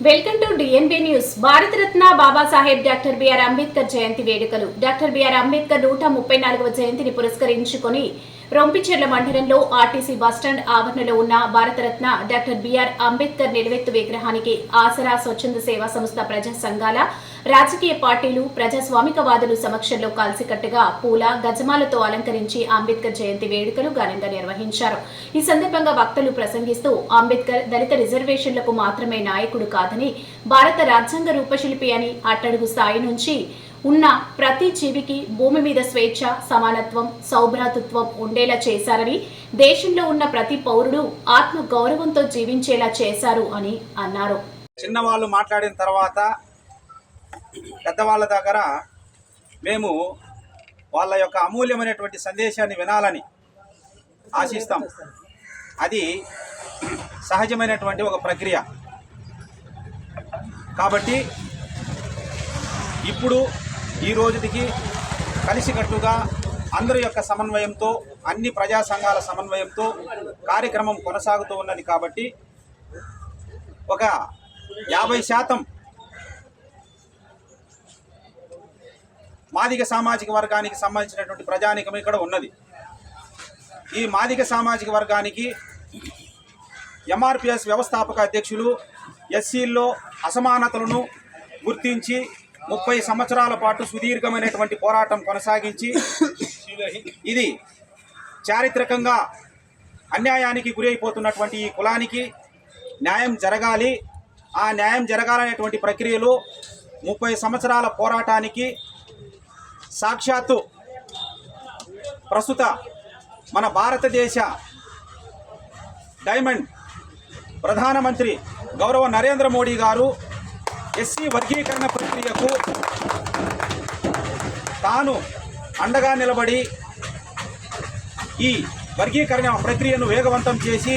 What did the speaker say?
Welcome to DNB news Bharat Ratna Babasaheb doctor BR Ambedkar Jayanti వేడుకలు. Doctor BR Ambedkar నూట ముప్పై నాలుగవ జయంతిని పురస్కరించుకొని రొంపిచెర్ల మండలంలో ఆర్టీసీ బస్టాండ్ ఆవరణలో ఉన్న భారతరత్న డాక్టర్ బిఆర్ అంబేద్కర్ నిలువెత్తు విగ్రహానికి ఆసరా స్వచ్ఛంద సేవా సంస్థ ప్రజా సంఘాల రాజకీయ పార్టీలు ప్రజాస్వామికవాదులు సమక్షంలో కలిసికట్టుగా పూల గజమాలతో అలంకరించి అంబేద్కర్ జయంతి వేడుకలు ఘనంగా నిర్వహించారు. ఈ సందర్భంగా వక్తలు ప్రసంగిస్తూ అంబేద్కర్ దళిత రిజర్వేషన్లకు మాత్రమే నాయకుడు కాదని భారత రాజ్యాంగ రూపశిల్పి అని అట్టడుగు స్థాయి నుంచి ఉన్న ప్రతి జీవికి భూమి మీద స్వేచ్ఛ సమానత్వం సౌభ్రాతృత్వం ఉండేలా చేశారని దేశంలో ఉన్న ప్రతి పౌరుడు ఆత్మ గౌరవంతో జీవించేలా చేశారు అని అన్నారు. చిన్నవాళ్ళు మాట్లాడిన తర్వాత పెద్దవాళ్ళ దగ్గర మేము వాళ్ళ యొక్క అమూల్యమైనటువంటి సందేశాన్ని వినాలని ఆశిస్తాం. అది సహజమైనటువంటి ఒక ప్రక్రియ. కాబట్టి ఇప్పుడు ఈ రోజుకి కలిసికట్టుగా అందరి యొక్క సమన్వయంతో అన్ని ప్రజా సంఘాల సమన్వయంతో కార్యక్రమం కొనసాగుతూ ఉన్నది కాబట్టి ఒక యాభై శాతం మాదిగ సామాజిక వర్గానికి సంబంధించినటువంటి ప్రజానికం ఇక్కడ ఉన్నది. ఈ మాదిగ సామాజిక వర్గానికి ఎంఆర్పిఎస్ వ్యవస్థాపక అధ్యక్షులు ఎస్సీల్లో అసమానతలను గుర్తించి ముప్పై సంవత్సరాల పాటు సుదీర్ఘమైనటువంటి పోరాటం కొనసాగించి ఇది చారిత్రకంగా అన్యాయానికి గురి అయిపోతున్నటువంటి ఈ కులానికి న్యాయం జరగాలి. ఆ న్యాయం జరగాలనేటువంటి ప్రక్రియలో ముప్పై సంవత్సరాల పోరాటానికి సాక్షాత్తు ప్రస్తుత మన భారతదేశ డైమండ్ ప్రధానమంత్రి గౌరవ నరేంద్ర మోడీ గారు ఎస్సీ వర్గీకరణ ప్రక్రియకు తాను అండగా నిలబడి ఈ వర్గీకరణ ప్రక్రియను వేగవంతం చేసి